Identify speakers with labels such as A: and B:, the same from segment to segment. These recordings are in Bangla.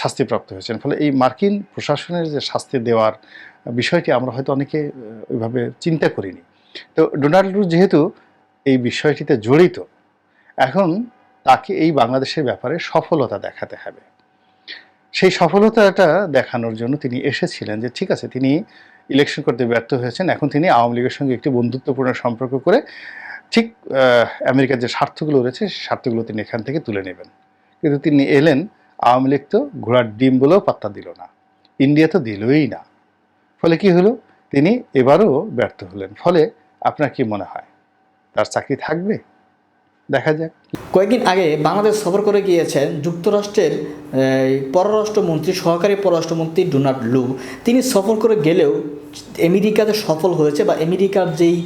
A: শাস্তিপ্রাপ্ত হয়েছেন। ফলে এই মার্কিন প্রশাসনের যে শাস্তি দেওয়ার বিষয়টি আমরা হয়তো অনেকে ওইভাবে চিন্তা করিনি। তো ডোনাল্ড ট্রাম্প যেহেতু এই বিষয়টিতে জড়িত, এখন তাকে এই বাংলাদেশের ব্যাপারে সফলতা দেখাতে হবে। সেই সফলতাটা দেখানোর জন্য তিনি এসেছিলেন যে, ঠিক আছে, তিনি ইলেকশন করতে ব্যর্থ হয়েছেন। এখন তিনি আওয়ামী লীগের সঙ্গে একটি বন্ধুত্বপূর্ণ সম্পর্ক করে ঠিক আমেরিকার যে স্বার্থগুলো রয়েছে, সেই স্বার্থগুলো তিনি এখান থেকে তুলে নেবেন। কিন্তু তিনি এলেন আওয়ামী লীগ তো ঘোড়ার ডিম বলেও পাত্তা দিল না। ইন্ডিয়া তো দিলই না। ফলে কি হলো? তিনি এবারও ব্যর্থ হলেন। ফলে আপনার কি মনে হয়? তার চাকরি থাকবে? দেখা যাক।
B: কয়েকদিন আগে বাংলাদেশ সফর করে গিয়েছেন যুক্তরাষ্ট্রের পররাষ্ট্রমন্ত্রী, সহকারী পররাষ্ট্রমন্ত্রী ডোনাল্ড লু, তিনি সফর করে গেলেও আমেরিকাতে সফল হয়েছে বা আমেরিকার যেই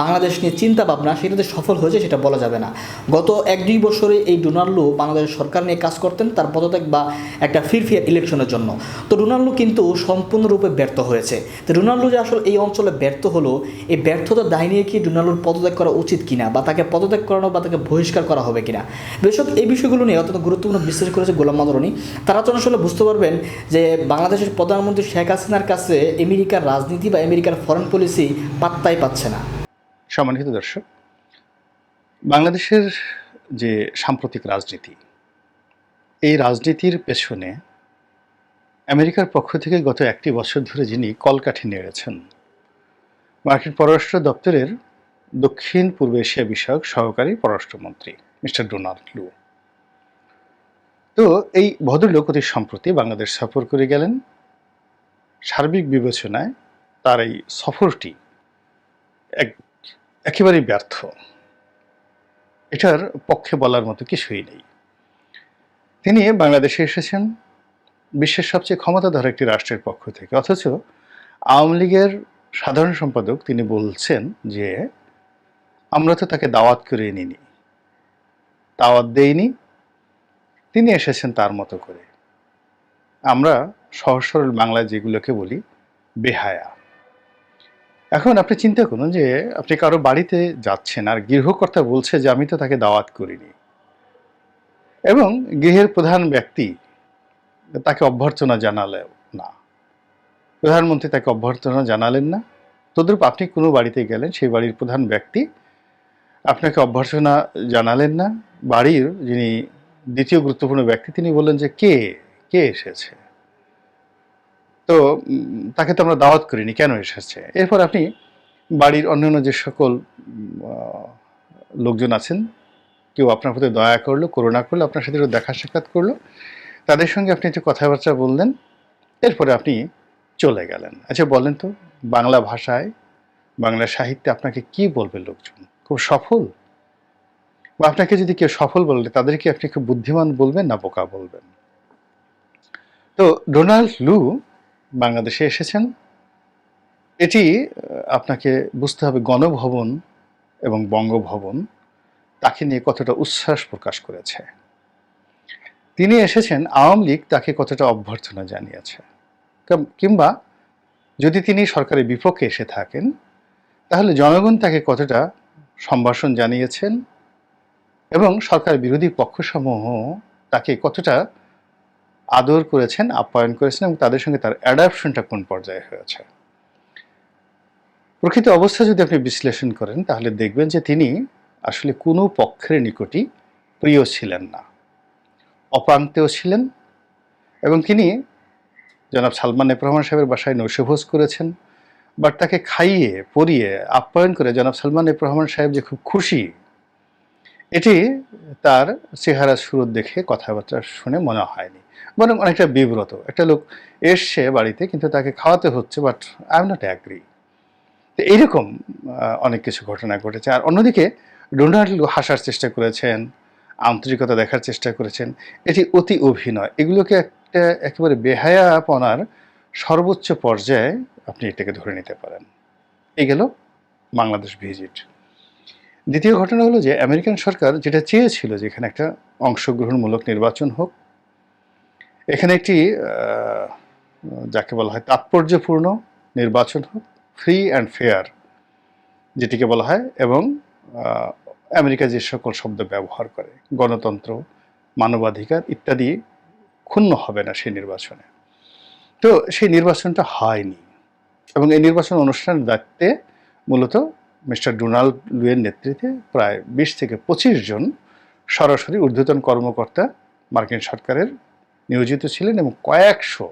B: বাংলাদেশ নিয়ে চিন্তা ভাবনা সেটাতে সফল হয়েছে সেটা বলা যাবে না। গত এক দুই বছরে এই ডোনাল্ড লু বাংলাদেশ সরকার নিয়ে কাজ করতেন, তার পদত্যাগ বা একটা ফিরফিয়ার ইলেকশনের জন্য। তো ডোনাল্ড লু কিন্তু সম্পূর্ণরূপে ব্যর্থ হয়েছে। তো ডোনাল্ড লু যে আসলে এই অঞ্চলে ব্যর্থ হলো, এই ব্যর্থতার দায় নিয়ে কি ডোনাল্ডুর পদত্যাগ করা উচিত কিনা বা তাকে পদত্যাগ করানো বা তাকে বহিষ্কার করা হবে কিনা? বেশক এই বিষয়গুলো নিয়ে অত্যন্ত গুরুত্বপূর্ণ বিশ্লেষণ করেছে গোলাম মাদরণী। তারা তো আসলে বুঝতে পারবেন যে বাংলাদেশের প্রধানমন্ত্রী শেখ হাসিনার কাছে আমেরিকার রাজনীতি বা আমেরিকার ফরেন পলিসি পাত্তাই পাচ্ছে না।
A: সম্মানিত দর্শক, বাংলাদেশের যে সাম্প্রতিক রাজনীতি, এই রাজনীতির পেছনে আমেরিকার পক্ষ থেকে গত একটি বছর ধরে যিনি কলকাঠি নেড়েছেন, মার্কিন পররাষ্ট্র দপ্তরের দক্ষিণ পূর্ব এশিয়া বিষয়ক সহকারী পররাষ্ট্রমন্ত্রী, মিস্টার ডোনাল্ড লু। তো এই ভদ্রলোক অতি সম্প্রতি বাংলাদেশ সফর করে গেলেন। সার্বিক বিবেচনায় তার এই সফরটি এক, একেবারেই ব্যর্থ। এটার পক্ষে বলার মতো কিছুই নেই। তিনি বাংলাদেশে এসেছেন, বিশ্বের সবচেয়ে ক্ষমতাধর একটি রাষ্ট্রের পক্ষ থেকে। অথচ আওয়ামী লীগের সাধারণ সম্পাদক তিনি বলছেন যে, আমরা তো তাকে দাওয়াত করে নিনি দাওয়াত দেইনি তিনি এসেছেন তার মতো করে। আমরা সহজ সরল বাংলায় যেগুলোকে বলি, বেহায়া। এখন আপনি চিন্তা করুন যে, আপনি কারও বাড়িতে যাচ্ছেন আর গৃহকর্তা বলছে যে, আমি তো তাকে দাওয়াত করিনি। এবং গৃহের প্রধান ব্যক্তি তাকে অভ্যর্থনা জানালেও না। প্রধানমন্ত্রী তাকে অভ্যর্থনা জানালেন না। তদ্রূপ আপনি কোনো বাড়িতে গেলেন, সেই বাড়ির প্রধান ব্যক্তি আপনাকে অভ্যর্থনা জানালেন না। বাড়ির যিনি দ্বিতীয় গুরুত্বপূর্ণ ব্যক্তি তিনি বললেন যে কে কে এসেছে? তো তাকে তো আমরা দাওয়াত করিনি, কেন এসেছে? এরপর আপনি বাড়ির অন্যান্য যে সকল লোকজন আছেন, কেউ আপনার প্রতি দয়া করল, করুণা করল, আপনার সাথে দেখা সাক্ষাৎ করল, তাদের সঙ্গে আপনি একটু কথাবার্তা বললেন, এরপরে আপনি চলে গেলেন। আচ্ছা বলেন তো, বাংলা ভাষায়, বাংলা সাহিত্যে আপনাকে কি বলবে লোকজন? খুব সফল? বা আপনাকে যদি কেউ সফল বললে তাদেরকে আপনি খুব বুদ্ধিমান বলবেন না বোকা বলবেন? তো ডোনাল্ড লু বাংলাদেশে এসেছেন। এটি আপনাকে বুঝতে হবে গণভবন এবং বঙ্গভবন তাকে নিয়ে কতটা উচ্ছ্বাস প্রকাশ করেছে। তিনি এসেছেন, আওয়ামী লীগ তাকে কতটা অভ্যর্থনা জানিয়েছে। কিংবা যদি তিনি সরকারের বিপক্ষে এসে থাকেন, তাহলে জনগণ তাকে কতটা সম্ভাষণ জানিয়েছেন এবং সরকার বিরোধী পক্ষসমূহ তাকে কতটা আদর করেছেন, আপ্যায়ন করেছেন এবং তাদের সঙ্গে তার অ্যাডাপশনটা কোন পর্যায়ে হয়েছে? প্রকৃত অবস্থা যদি আপনি বিশ্লেষণ করেন, তাহলে দেখবেন যে তিনি আসলে কোনো পক্ষের নিকটই প্রিয় ছিলেন না। অপ্রান্তেও ছিলেন এবং তিনি জনাব সালমান রহমান সাহেবের বাসায় নৈশভোজ করেছেন, বাট তাকে খাইয়ে, পরিয়ে, আপ্যায়ন করে জনাব সালমান রহমান সাহেব যে খুব খুশি এটি তার চেহারা সুরত দেখে কথাবার্তা শুনে মনে হয়নি। বরং অনেকটা বিব্রত। একটা লোক এসছে বাড়িতে, কিন্তু তাকে খাওয়াতে হচ্ছে but I am not agree তো এইরকম অনেক কিছু ঘটনা ঘটেছে। আর অন্যদিকে ডোনাল্ড হাসার চেষ্টা করেছেন, আন্তরিকতা দেখার চেষ্টা করেছেন। এটি অতি অভিনয়। এগুলোকে একটা একেবারে বেহায়াপনার সর্বোচ্চ পর্যায়ে আপনি এটাকে ধরে নিতে পারেন। এই গেল বাংলাদেশ ভিজিট। দ্বিতীয় ঘটনা হলো যে আমেরিকান সরকার যেটা চেয়েছিল যে এখানে একটা অংশগ্রহণমূলক নির্বাচন হোক, এখানে একটি যাকে বলা হয় তাৎপর্যপূর্ণ নির্বাচন হোক ফ্রি অ্যান্ড ফেয়ার যেটিকে বলা হয়, এবং আমেরিকা যে সকল শব্দ ব্যবহার করে, গণতন্ত্র, মানবাধিকার ইত্যাদি, ক্ষুণ্ণ হবে না সেই নির্বাচনে। তো সেই নির্বাচনটা হয়নি, এবং এই নির্বাচন অনুষ্ঠানের দায়িত্বে মূলত মিস্টার ডোনাল্ড লুয়ের নেতৃত্বে প্রায় বিশ থেকে পঁচিশ জন সরাসরি ঊর্ধ্বতন কর্মকর্তা মার্কিন সরকারের নিয়োজিত ছিলেন এবং কয়েকশো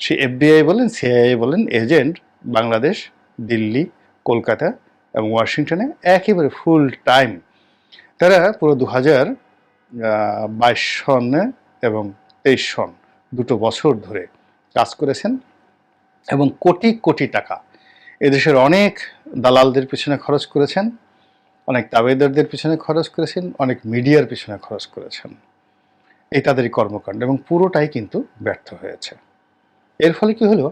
A: সে এফবিআই বলেন, সিআইআই বলেন, এজেন্ট বাংলাদেশ, দিল্লি, কলকাতা এবং ওয়াশিংটনে একেবারে ফুল টাইম। তারা পুরো দু হাজার বাইশ সনে এবং তেইশ সন দুটো বছর ধরে কাজ করেছেন এবং কোটি কোটি টাকা এদেশের অনেক দালালদের পিছনে খরচ করেছেন, অনেক তাবেদারদের পিছনে খরচ করেছেন, অনেক মিডিয়ার পিছনে খরচ করেছেন। এই তাদেরই কর্মকাণ্ড এবং পুরোটাই কিন্তু ব্যর্থ হয়েছে। এর ফলে কি হলো?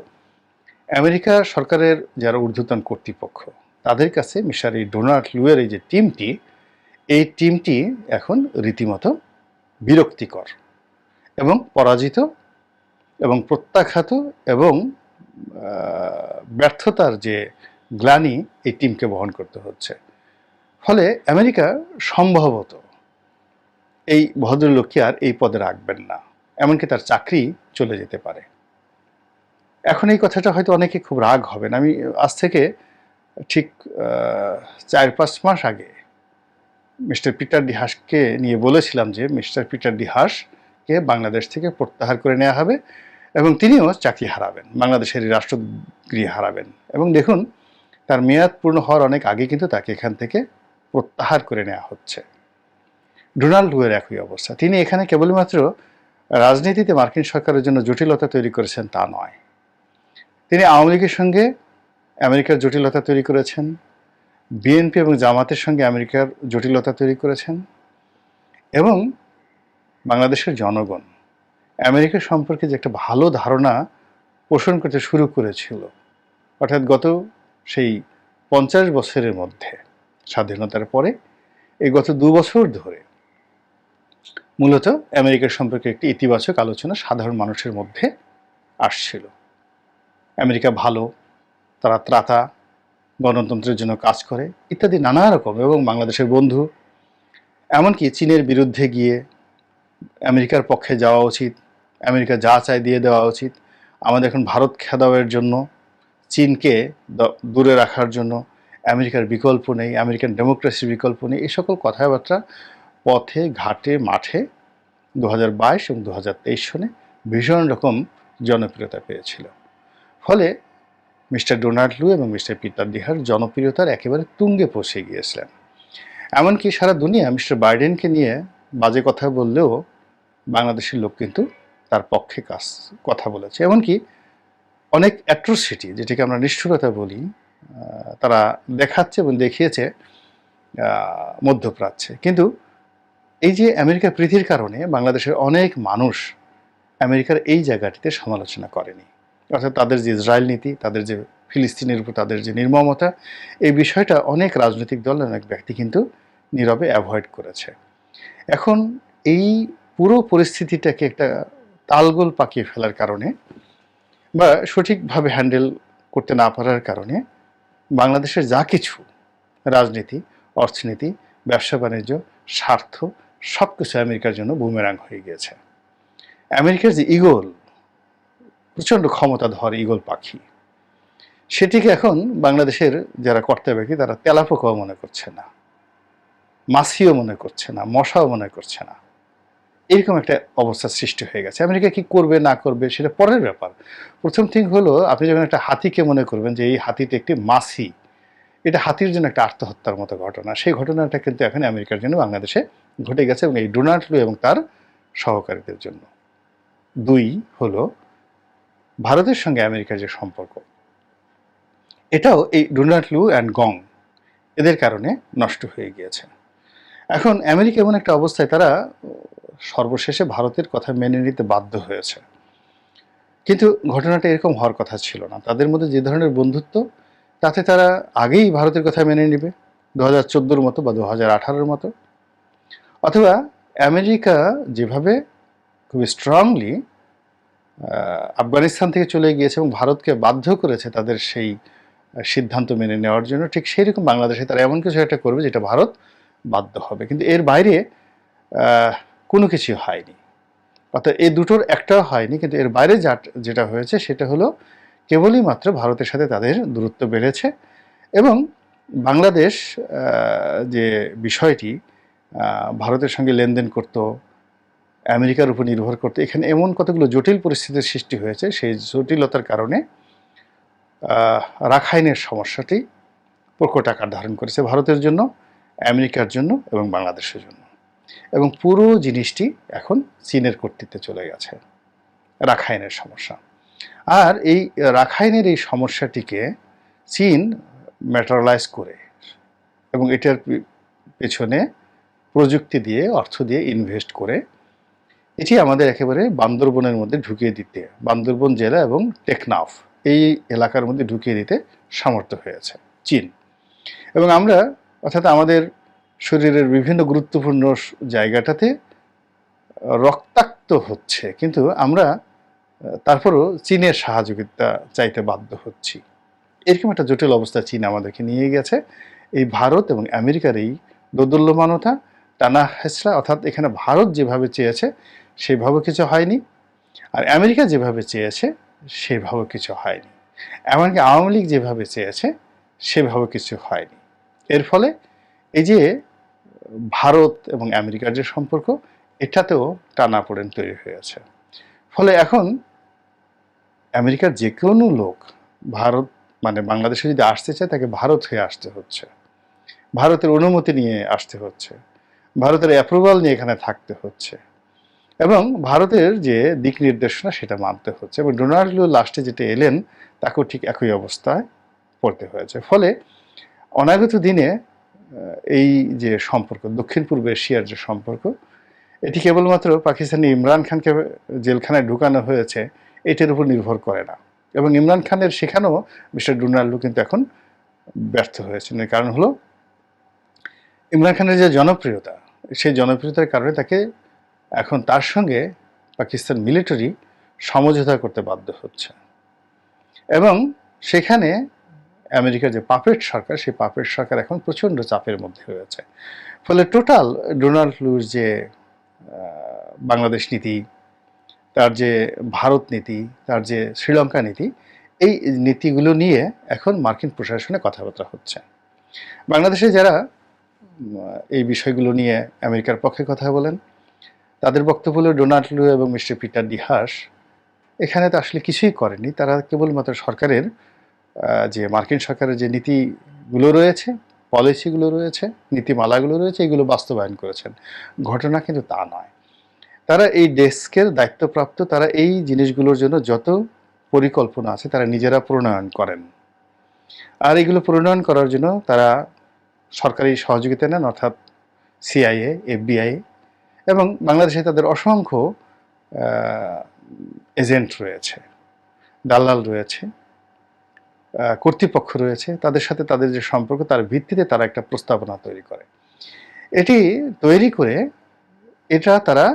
A: আমেরিকা সরকারের যারা ঊর্ধ্বতন কর্তৃপক্ষ, তাদের কাছে মিশার এই ডোনাল্ড লুয়ের এই যে টিমটি, এই টিমটি এখন রীতিমতো বিরক্তিকর এবং পরাজিত এবং প্রত্যাখ্যাত এবং ব্যর্থতার যে গ্লানি এই টিমকে বহন করতে হচ্ছে। ফলে আমেরিকা সম্ভবত এই ভদ্রলোককে আর এই পদে রাখবেন না, এমনকি তার চাকরি চলে যেতে পারে। এখন এই কথাটা হয়তো অনেকে খুব রাগ হবেন। আমি আজ থেকে ঠিক চার পাঁচ মাস আগে মিস্টার পিটার ডিহাসকে নিয়ে বলেছিলাম যে, মিস্টার পিটার ডিহাসকে বাংলাদেশ থেকে প্রত্যাহার করে নেওয়া হবে। এবং তিনিও চাকরি হারাবেন, বাংলাদেশের রাষ্ট্রগৃহ হারাবেন। এবং দেখুন, তার মেয়াদ পূর্ণ হওয়ার অনেক আগে কিন্তু তাকে এখান থেকে প্রত্যাহার করে নেওয়া হচ্ছে। ডোনাল্ড লুয়ের একই অবস্থা। তিনি এখানে কেবলমাত্র রাজনীতিতে মার্কিন সরকারের জন্য জটিলতা তৈরি করেছেন তা নয়। তিনি আওয়ামী লীগের সঙ্গে আমেরিকার জটিলতা তৈরি করেছেন। বিএনপি এবং জামাতের সঙ্গে আমেরিকার জটিলতা তৈরি করেছেন। এবং বাংলাদেশের জনগণ আমেরিকা সম্পর্কে যে একটা ভালো ধারণা পোষণ করতে শুরু করেছিল, অর্থাৎ গত সেই পঞ্চাশ বছরের মধ্যে, স্বাধীনতার পরে, এই গত দু বছর ধরে, মূলত আমেরিকার সম্পর্কে একটি ইতিবাচক আলোচনা সাধারণ মানুষের মধ্যে আসছিল। আমেরিকা ভালো, তারা ত্রাতা, গণতন্ত্রের জন্য কাজ করে, ইত্যাদি নানা রকম এবং বাংলাদেশের বন্ধু, এমনকি চীনের বিরুদ্ধে গিয়ে আমেরিকার পক্ষে যাওয়া উচিত আমেরিকা যা চায় দিয়ে দেওয়া উচিত। আমাদের এখন ভারত খেদাওয়ের জন্য, চীনকে দূরে রাখার জন্য, আমেরিকার বিকল্প নেই, আমেরিকান ডেমোক্রেসির বিকল্প নেই, এই সকল কথাবার্তা পথে, ঘাটে, মাঠে দু হাজার বাইশ এবং দু হাজার তেইশ সনে ভীষণ রকম জনপ্রিয়তা পেয়েছিল। ফলে মিস্টার ডোনাল্ড লু এবং মিস্টার পিটার ডিহার জনপ্রিয়তার একেবারে তুঙ্গে পৌঁছে গিয়েছিলেন। এমনকি সারা দুনিয়া মিস্টার বাইডেনকে নিয়ে বাজে কথা বললেও বাংলাদেশের লোক কিন্তু তার পক্ষে কাজ, কথা বলেছে। এমনকি অনেক অ্যাট্রোসিটি যেটিকে আমরা নিষ্ঠুরতা বলি তারা দেখাচ্ছে এবং দেখিয়েছে মধ্যপ্রাচ্যে। কিন্তু এই যে আমেরিকা প্রীতির কারণে বাংলাদেশের অনেক মানুষ আমেরিকার এই জায়গাটিতে সমালোচনা করেনি। অর্থাৎ তাদের যে ইসরায়েল নীতি, তাদের যে ফিলিস্তিনের উপর তাদের যে নির্মমতা, এই বিষয়টা অনেক রাজনৈতিক দল অনেক ব্যক্তি কিন্তু নীরবে অ্যাভয়েড করেছে। এখন এই পুরো পরিস্থিতিটাকে একটা তালগোল পাকিয়ে ফেলার কারণে বা সঠিকভাবে হ্যান্ডেল করতে না পারার কারণে বাংলাদেশের যা কিছু রাজনীতি, অর্থনীতি, ব্যবসা, বাণিজ্য, স্বার্থ সব কিছু আমেরিকার জন্য বুমেরাং হয়ে গিয়েছে। আমেরিকার যে ইগল, প্রচণ্ড ক্ষমতাধর ইগল পাখি, সেটিকে এখন বাংলাদেশের যারা কর্তা ব্যক্তি, তারা তেলাপোকাও মনে করছে না, মাছিও মনে করছে না, মশাও মনে করছে না। এরকম একটা অবস্থার সৃষ্টি হয়ে গেছে। আমেরিকা কি করবে, না করবে, সেটা পরের ব্যাপার। প্রথম থিং হলো, আপনি যখন একটা হাতিকে মনে করবেন যে, এই হাতিতে একটি মাছি, এটা হাতির জন্য একটা আত্মহত্যার মতো ঘটনা। সেই ঘটনাটা কিন্তু এখন আমেরিকার জন্য বাংলাদেশে ঘটে গেছে এবং এই ডোনাল্ড লু এবং তার সহকারীদের জন্য। দুই হলো, ভারতের সঙ্গে আমেরিকার যে সম্পর্ক, এটাও এই ডোনাল্ড লু অ্যান্ড গং, এদের কারণে নষ্ট হয়ে গিয়েছে। এখন আমেরিকা এমন একটা অবস্থায় তারা সর্বশেষে ভারতের কথা মেনে নিতে বাধ্য হয়েছে। কিন্তু ঘটনাটা এরকম হওয়ার কথা ছিল না। তাদের মধ্যে যে ধরনের বন্ধুত্ব, তাতে তারা আগেই ভারতের কথা মেনে নেবে দু হাজার চোদ্দোর মতো বা দু হাজার আঠারোর মতো। অথবা আমেরিকা যেভাবে খুব স্ট্রংলি আফগানিস্তান থেকে চলে গিয়েছে এবং ভারতকে বাধ্য করেছে তাদের সেই সিদ্ধান্ত মেনে নেওয়ার জন্য, ঠিক সেই রকম বাংলাদেশে তারা এমন কিছু একটা করবে যেটা ভারত বাধ্য হবে। কিন্তু এর বাইরে কোনো কিছু হয়নি। অর্থাৎ এই দুটোর একটাও হয়নি, কিন্তু এর বাইরে যা যেটা হয়েছে সেটা হলো কেবলই মাত্র ভারতের সাথে তাদের দূরত্ব বেড়েছে এবং বাংলাদেশ যে বিষয়টি ভারতের সঙ্গে লেনদেন করত, আমেরিকার উপর নির্ভর করতো, এখানে এমন কতগুলো জটিল পরিস্থিতির সৃষ্টি হয়েছে, সেই জটিলতার কারণে রাখাইনের সমস্যাটি প্রকট আকার ধারণ করেছে ভারতের জন্য। আমেরিকার জন্য এবং বাংলাদেশের জন্য। এবং পুরো জিনিসটি এখন চীনের কর্তৃত্বে চলে গেছে। রাখাইনের সমস্যা। আর এই রাখাইনের এই সমস্যাটিকে চীন ম্যাটারালাইজ করে এবং এটার পেছনে প্রযুক্তি দিয়ে, অর্থ দিয়ে ইনভেস্ট করে এটি আমাদের একেবারে বান্দরবনের মধ্যে ঢুকিয়ে দিতে, বান্দরবন জেলা এবং টেকনাফ এই এলাকার মধ্যে ঢুকিয়ে দিতে সমর্থ হয়েছে, চীন। এবং আমরা অর্থাৎ আমাদের শরীরের বিভিন্ন গুরুত্বপূর্ণ জায়গাটাতে রক্তাক্ত হচ্ছে। কিন্তু আমরা তারপরও চীনের সহযোগিতা চাইতে বাধ্য হচ্ছি। এরকম একটা জটিল অবস্থা চীন আমাদেরকে নিয়ে গেছে। এই ভারত এবং আমেরিকার এই দোদুল্যমানতা, টানা হেসরা অর্থাৎ এখানে ভারত যেভাবে চেয়েছে, সেভাবে কিছু হয়নি। আর আমেরিকা যেভাবে চেয়েছে, সেভাবে কিছু হয়নি। এমনকি আওয়ামী লীগ যেভাবে চেয়েছে, সেভাবে কিছু হয়নি। এর ফলে এই যে ভারত এবং আমেরিকার যে সম্পর্ক, এটাতেও টানাপোড়েন তৈরি হয়েছে ফলে এখন আমেরিকার যে কোনো লোক, ভারত মানে বাংলাদেশে যদি আসতে চায়, তাকে ভারত হয়ে আসতে হচ্ছে। ভারতের অনুমতি নিয়ে আসতে হচ্ছে। ভারতের অ্যাপ্রুভাল নিয়ে এখানে থাকতে হচ্ছে। এবং ভারতের যে দিক নির্দেশনা, সেটা মানতে হচ্ছে। এবং ডোনাল্ড লাস্টে যেটা এলেন, তাকেও ঠিক একই অবস্থায় পড়তে হয়েছে। ফলে অনাগত দিনে এই যে সম্পর্ক, দক্ষিণ পূর্ব এশিয়ার যে সম্পর্ক, এটি কেবলমাত্র পাকিস্তানি ইমরান খানকে জেলখানায় ঢুকানো হয়েছে, এটির উপর নির্ভর করে না। এবং ইমরান খানের সেখানেও মিস্টার ডোনাল্ডু কিন্তু এখন ব্যর্থ হয়েছেন। এর কারণ হলো, ইমরান খানের যে জনপ্রিয়তা, সেই জনপ্রিয়তার কারণে তাকে এখন তার সঙ্গে পাকিস্তান মিলিটারি সমঝোতা করতে বাধ্য হচ্ছে। এবং সেখানে আমেরিকার যে পাপেট সরকার, সেই পাপেট সরকার এখন প্রচণ্ড চাপের মধ্যে রয়েছে। ফলে টোটাল ডোনাল্ড লুর যে বাংলাদেশ নীতি, তার যে ভারত নীতি, তার যে শ্রীলঙ্কা নীতি, এই নীতিগুলো নিয়ে এখন মার্কিন প্রশাসনে কথাবার্তা হচ্ছে। বাংলাদেশে যারা এই বিষয়গুলো নিয়ে আমেরিকার পক্ষে কথা বলেন, তাদের বক্তব্য হলো ডোনাল্ড লু এবং মিস্টার পিটার ডিহাস এখানে তো আসলে কিছুই করেনি তারা কেবলমাত্র সরকারের যে মার্কিন সরকারের যে নীতিগুলো রয়েছে, পলিসিগুলো রয়েছে, নীতিমালাগুলো রয়েছে, এগুলো বাস্তবায়ন করেছেন। ঘটনা কিন্তু তা নয়। তারা এই ডেস্কের দায়িত্বপ্রাপ্ত, তারা এই জিনিসগুলোর জন্য যত পরিকল্পনা আছে, তারা নিজেরা প্রণয়ন করেন। আর এগুলো প্রণয়ন করার জন্য তারা সরকারি সহযোগিতা নেন, অর্থাৎ সিআইএ, এফবিআই এবং বাংলাদেশে তাদের অসংখ্য এজেন্ট রয়েছে, দালাল রয়েছে। কর্তৃপক্ষ রয়েছে, তাদের সাথে তাদের যে সম্পর্ক, তার ভিত্তিতে তারা একটা প্রস্তাবনা তৈরি করে। এটি তৈরি করে এটা তারা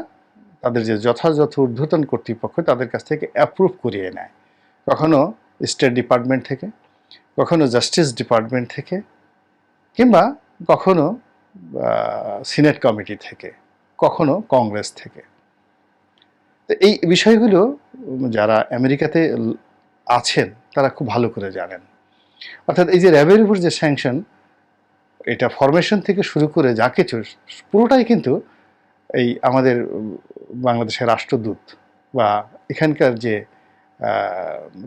A: তাদের যে যথাযথ ঊর্ধ্বতন কর্তৃপক্ষ, তাদের কাছ থেকে অ্যাপ্রুভ করিয়ে নেয়। কখনো স্টেট ডিপার্টমেন্ট থেকে, কখনো জাস্টিস ডিপার্টমেন্ট থেকে, কিংবা কখনো সিনেট কমিটি থেকে, কখনো কংগ্রেস থেকে। তো এই বিষয়গুলো, যারা আমেরিকাতে আছেন, তারা খুব ভালো করে জানেন। অর্থাৎ এই যে র্যাবের উপর যে স্যাংশন এটা ফরমেশন থেকে শুরু করে যা কিছু, পুরোটাই কিন্তু এই আমাদের বাংলাদেশের রাষ্ট্রদূত বা এখানকার যে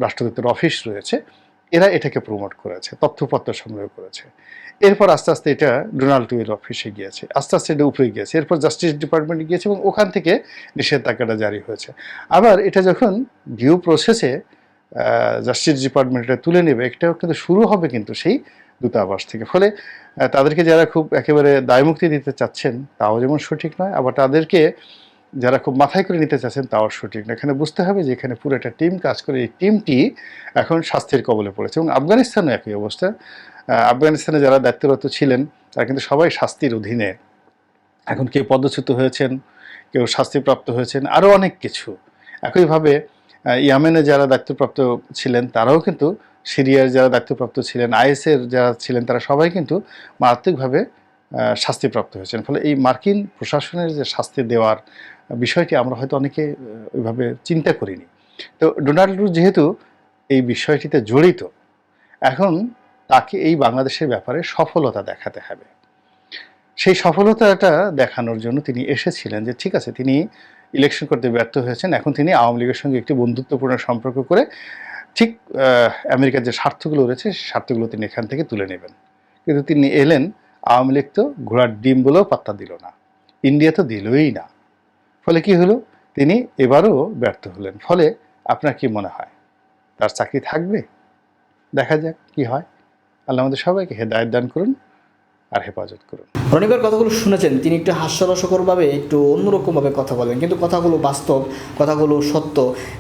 A: রাষ্ট্রদূতের অফিস রয়েছে, এরা এটাকে প্রমোট করেছে, তথ্যপত্র সংগ্রহ করেছে। এরপর আস্তে আস্তে এটা ডোনাল্ড টুয়ের অফিসে গিয়েছে, আস্তে আস্তে এটা উপরে গিয়েছে, এরপর জাস্টিস ডিপার্টমেন্টে গিয়েছে এবং ওখান থেকে নিষেধাজ্ঞাটা জারি হয়েছে। আবার এটা যখন ডিউ প্রসেসে জাস্টিস ডিপার্টমেন্টটা তুলে নেবে এটাও কিন্তু শুরু হবে কিন্তু সেই দূতাবাস থেকে। ফলে তাদেরকে যারা খুব একেবারে দায়মুক্তি দিতে চাচ্ছেন, তাও যেমন সঠিক নয়, আবার তাদেরকে যারা খুব মাথায় করে নিতে চাচ্ছেন, তাও সঠিক না এখানে বুঝতে হবে যে এখানে পুরো একটা টিম কাজ করে, এই টিমটি এখন স্বাস্থ্যের কবলে পড়েছে। এবং আফগানিস্তানও একই অবস্থা। আফগানিস্তানে যারা দায়িত্বরত ছিলেন, তারা কিন্তু সবাই শাস্তির অধীনে। এখন কেউ পদচ্যুত হয়েছেন, কেউ শাস্তিপ্রাপ্ত হয়েছেন, আরও অনেক কিছু। একইভাবে ইয়ামেনে যারা দায়িত্বপ্রাপ্ত ছিলেন, তারাও কিন্তু সিরিয়ার যারা দায়িত্বপ্রাপ্ত ছিলেন, আইএসের যারা ছিলেন, তারা সবাই কিন্তু মারাত্মকভাবে শাস্তিপ্রাপ্ত হয়েছেন। ফলে এই মার্কিন প্রশাসনের যে শাস্তি দেওয়ার বিষয়টি আমরা হয়তো অনেকে ওইভাবে চিন্তা করিনি। তো ডোনাল্ড ট্রুম্প যেহেতু এই বিষয়টিতে জড়িত, এখন তাকে এই বাংলাদেশের ব্যাপারে সফলতা দেখাতে হবে। সেই সফলতাটা দেখানোর জন্য তিনি এসেছিলেন যে, ঠিক আছে, তিনি ইলেকশন করতে ব্যর্থ হয়েছেন। এখন তিনি আওয়ামী লীগের সঙ্গে একটি বন্ধুত্বপূর্ণ সম্পর্ক করে ঠিক আমেরিকার যে স্বার্থগুলো রয়েছে, সেই স্বার্থগুলো তিনি এখান থেকে তুলে নেবেন। কিন্তু তিনি এলেন, আওয়ামী লীগ তো ঘোড়ার ডিম বলেও পাত্তা দিল না। ইন্ডিয়া তো দিলই না। ফলে কি হলো? তিনি এবারও ব্যর্থ হলেন। ফলে আপনার কি মনে হয়? তার চাকরি থাকবে? দেখা যাক কি হয়। আল্লাহ আমাদের সবাইকে হেদায়ত দান করুন। আর হেফাজত করুন।
B: রনিবার কথাগুলো শুনেছেন, তিনি একটু হাস্যরসকরভাবে একটু অন্যরকমভাবে কথা বলেন কিন্তু কথাগুলো বাস্তব, কথাগুলো সত্য,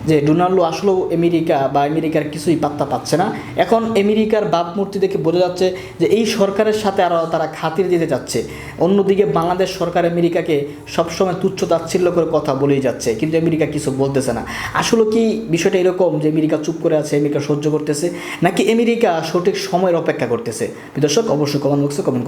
B: যে ডোনাল্ডো আসলেও আমেরিকা বা আমেরিকার কিছুই পাত্তা পাচ্ছে না। এখন আমেরিকার বাপ মূর্তি দেখে বোঝা যাচ্ছে যে এই সরকারের সাথে আরও তারা খাতির দিতে যাচ্ছে অন্যদিকে বাংলাদেশ সরকার আমেরিকাকে সবসময় তুচ্ছ তাচ্ছিল্য করে কথা বলেই যাচ্ছে, কিন্তু আমেরিকা কিছু বলতেছে না। আসলে কি বিষয়টা এরকম যে আমেরিকা চুপ করে আছে, আমেরিকা সহ্য করতেছে, নাকি আমেরিকা সঠিক সময়ের অপেক্ষা করতেছে? দর্শক অবশ্যই কমেন্ট বক্সে কমেন্ট